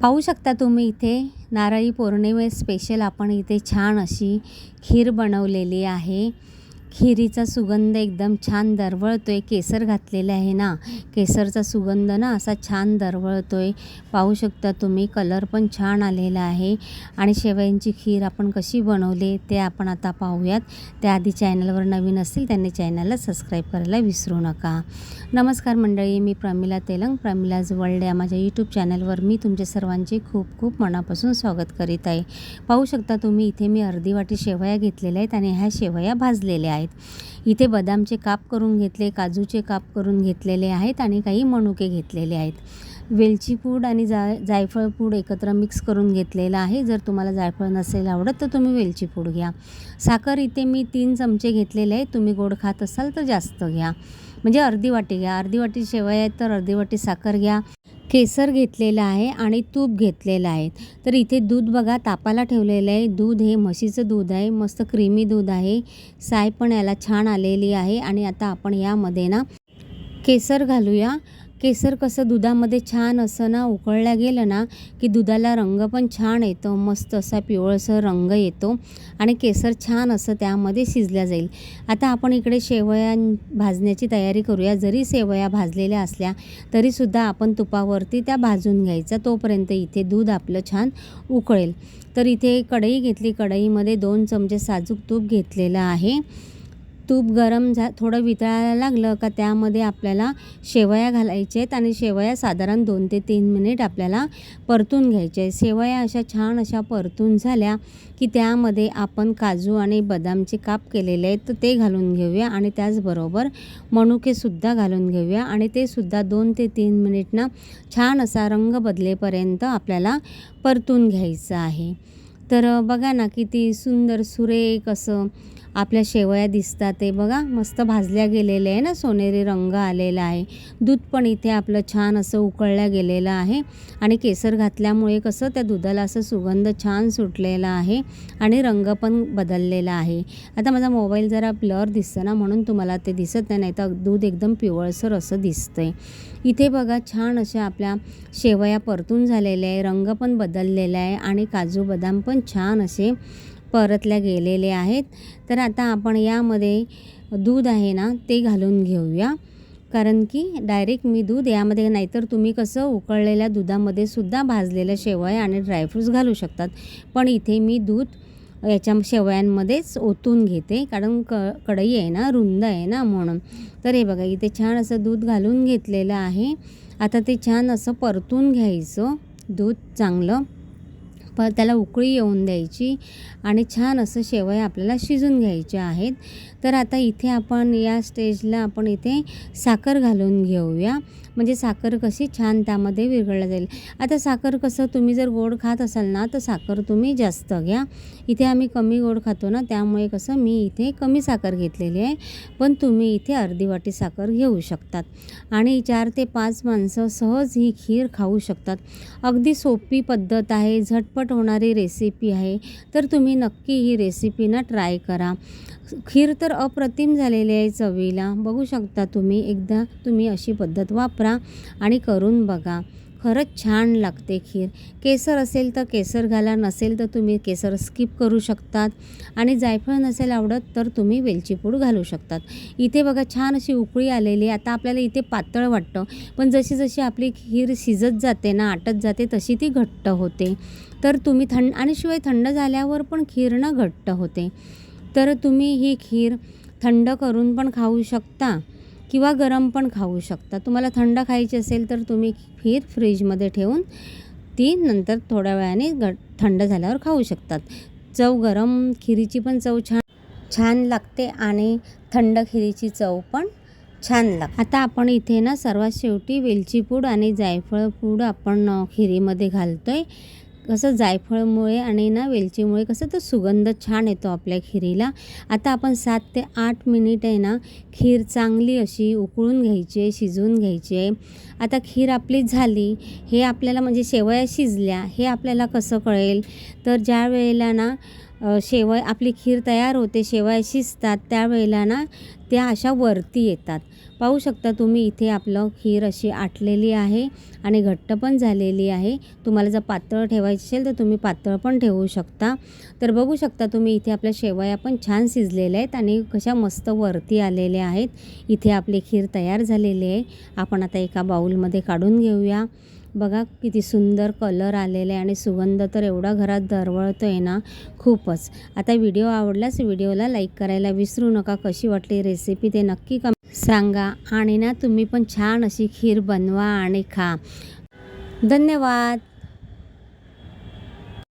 पाहू शकता तुम्ही इथे नारळी पौर्णिमे स्पेशल आपण इथे छान अशी खीर बनवलेली आहे. खिरीचा सुगंध एकदम छान दरवळतो आहे केसर घातलेलं आहे ना? केसरचा सुगंध ना असा छान दरवळतो आहे पाहू शकता तुम्ही कलर पण छान आलेला आहे. आणि शेवयांची खीर आपण कशी बनवली ते आपण आता पाहूयात. त्याआधी चॅनलवर नवीन असतील त्यांनी चॅनलला सबस्क्राईब करायला विसरू नका. नमस्कार मंडळी मी प्रमिला तेलंग. प्रमिलाज वर्ल्ड या माझ्या यूट्यूब चॅनलवर मी तुमच्या सर्वांचे खूप खूप मनापासून स्वागत करीत आहे. पाहू शकता तुम्ही इथे मी अर्धी वाटी शेवया घेतलेल्या आहेत आणि ह्या शेवया भाजलेल्या आहेत. इथे बदामचे काप करून घेतले काजूचे काप करून घेतलेले आहेत आणि काही मनुके घेतलेले आहेत. वेलची पूड आणि जा जायफळ पूड एकत्र मिक्स करून घेतलेलं आहे. जर तुम्हाला जायफळ नसेल आवडत तर तुम्ही वेलची पूड घ्या. साखर इथे मी तीन चमचे घेतलेले आहेत. तुम्ही गोड खात असाल तर जास्त घ्या. म्हणजे अर्धी वाटी घ्या. अर्धी वाटी शेवया आहेत तर अर्धी वाटी साखर घ्या. केसर घेतलेलं आहे आणि तूप घेतलेलं आहे. तर इथे दूध बघा तापाला ठेवलेलं आहे. दूध हे म्हशीचं दूध आहे. मस्त क्रीमी दूध आहे. साय पण याला छान आलेली आहे. आणि आता आपण यामध्ये ना केसर घालूया. केसर कसं दुधामध्ये छान असं ना उकळल्या गेलं ना की दुधाला रंग पण छान येतो मस्त असा पिवळसर रंग येतो आणि केसर छान असं त्यामध्ये शिजल्या जाईल. आता आपण इकडे शेवया भाजण्याची तयारी करूया. जरी शेवया भाजलेल्या असल्या तरीसुद्धा आपण तुपावरती त्या भाजून घ्यायचा. तोपर्यंत इथे दूध आपलं छान उकळेल. तर इथे कढई घेतली. कढईमध्ये दोन चमचे साजूक तूप घेतलेलं आहे. तूप गरम झा थोडं वितळायला लागलं का त्यामध्ये आपल्याला शेवया घालायच्या आहेत आणि शेवया साधारण दोन ते तीन मिनिट आपल्याला परतून घ्यायचे आहेत. शेवया अशा छान अशा परतून झाल्या की त्यामध्ये आपण काजू आणि बदामचे काप केलेले आहेत तर ते घालून घेऊया आणि त्याचबरोबर मनुकेसुद्धा घालून घेऊया आणि ते सुद्धा दोन ते तीन मिनिटनं छान असा रंग बदलेपर्यंत आपल्याला परतून घ्यायचं आहे. तर बघा ना किती सुंदर सुरेख असं आपल्या शेवया दिसतात ते. बघा मस्त भाजल्या गेलेले आहे ना सोनेरी रंग आलेला आहे. दूध पण इथे आपलं छान असं उकळल्या गेलेलं आहे. आणि केसर घातल्यामुळे कसं त्या दुधाला असं सुगंध छान सुटलेला आहे आणि रंग पण बदललेला आहे. आता माझा मोबाईल जरा ब्लर दिसतं ना म्हणून तुम्हाला ते दिसत नाही नाही तर दूध एकदम पिवळसर असं दिसतंय. इथे बघा छान अशा आपल्या शेवया परतून झालेल्या आहे रंग पण बदललेला आहे आणि काजू बदाम पण छान असे परतल्या गेलेले आहेत. तर आता आपण यामध्ये दूध आहे ना ते घालून घेऊया. कारण की डायरेक्ट मी दूध यामध्ये नाहीतर तुम्ही कसं उकळलेल्या दुधामध्ये सुद्धा भाजलेलं शेवया आणि ड्रायफ्रूट्स घालू शकतात. पण इथे मी दूध याच्या शेवयांमध्येच ओतून घेते. कारण क कढई आहे ना रुंद आहे ना म्हणून. तर हे बघा इथे छान असं दूध घालून घेतलेलं आहे. आता ते छान असं परतून घ्यायचं. दूध चांगलं. प त्याला उकळी येऊन द्यायची आणि छान असं शेवया आपल्याला शिजून घ्यायच्या आहेत. तर आता इथे आपण या स्टेजला आपण इथे साखर घालून घेऊया. म्हणजे साखर कशी छान त्यामध्ये विरघळला जाईल. आता साखर कसं तुम्ही जर गोड खात असाल ना तर साखर तुम्ही जास्त घ्या. इथे आम्ही कमी गोड खातो ना त्यामुळे कसं मी इथे कमी साखर घेतलेली आहे. पण तुम्ही इथे अर्धी वाटी साखर घेऊ शकतात. आणि चार ते पाच माणसं सहज ही खीर खाऊ शकतात. अगदी सोपी पद्धत आहे झटपट होणारी रेसिपी आहे तर तुम्ही नक्की ही रेसिपी ना ट्राय करा. खीर तर अप्रतिम झालेली आहे चवीला. बघू शकता तुम्ही एकदा तुम्ही अशी पद्धत वापरा आणि करून बघा. खरंच छान लागते खीर. केसर असेल तर केसर घाला नसेल तर तुम्ही केसर स्किप करू शकतात. आणि जायफळ नसेल आवडत तर तुम्ही वेलची पूड घालू शकतात. इथे बघा छान अशी उकळी आलेली आता आपल्याला इथे पातळ वाटतं. पण जशी जशी आपली खीर शिजत जाते ना आटत जाते तशी ती घट्ट होते. तर तुम्ही थंड आणि शिवाय थंड झाल्यावर पण खीर ना घट्ट होते. तर तुम्ही ही खीर थंड करून पण खाऊ शकता. किंवा गरम पण खाऊ शकता. तुम्हाला थंड खायची असेल तर तुम्ही खीर फ्रीजमध्ये ठेवून ती नंतर थोड्या वेळाने ग थंड झाल्यावर खाऊ शकतात. चव गरम खिरीची पण चव छान छान लागते आणि थंड खिरीची चव पण छान लागते. आता आपण इथे ना सर्वात शेवटी वेलची पूड आणि जायफळ पूड आपण खिरीमध्ये घालतो आहे कसं जायफळमुळे आणि ना वेलचीमुळे कसं तो सुगंध छान येतो आपल्या खिरीला. आता आपण सात ते आठ मिनिट आहे ना खीर चांगली अशी उकळून घ्यायची आहे शिजवून घ्यायची आहे. आता खीर आपली झाली हे आपल्याला म्हणजे शेवया शिजल्या हे आपल्याला कसं कळेल? तर ज्या वेळेला ना शेवय आपली खीर तयार होते शेवया शिजतात त्यावेळेला ना त्या अशा वरती येतात. पाहू शकता तुम्ही इथे आपलं खीर अशी आटलेली आहे आणि घट्ट पण झालेली आहे. तुम्हाला जर पातळ ठेवायची असेल तर तुम्ही पातळ पण ठेवू शकता. तर बघू शकता तुम्ही इथे आपल्या शेवया पण छान शिजलेल्या आहेत आणि कशा मस्त वरती आलेल्या आहेत. इथे आपली खीर तयार झालेली आहे. आपण आता एका बाऊलमध्ये काढून घेऊया. बघा किती सुंदर कलर आलेले आहे आणि सुगंध तर एवढा घरात दरवळतो आहे ना खूपच. आता व्हिडिओ आवडल्यास व्हिडिओला लाईक करायला विसरू नका. कशी वाटली रेसिपी ते नक्की कम सांगा आणि ना तुम्ही पण छान अशी खीर बनवा आणि खा. धन्यवाद.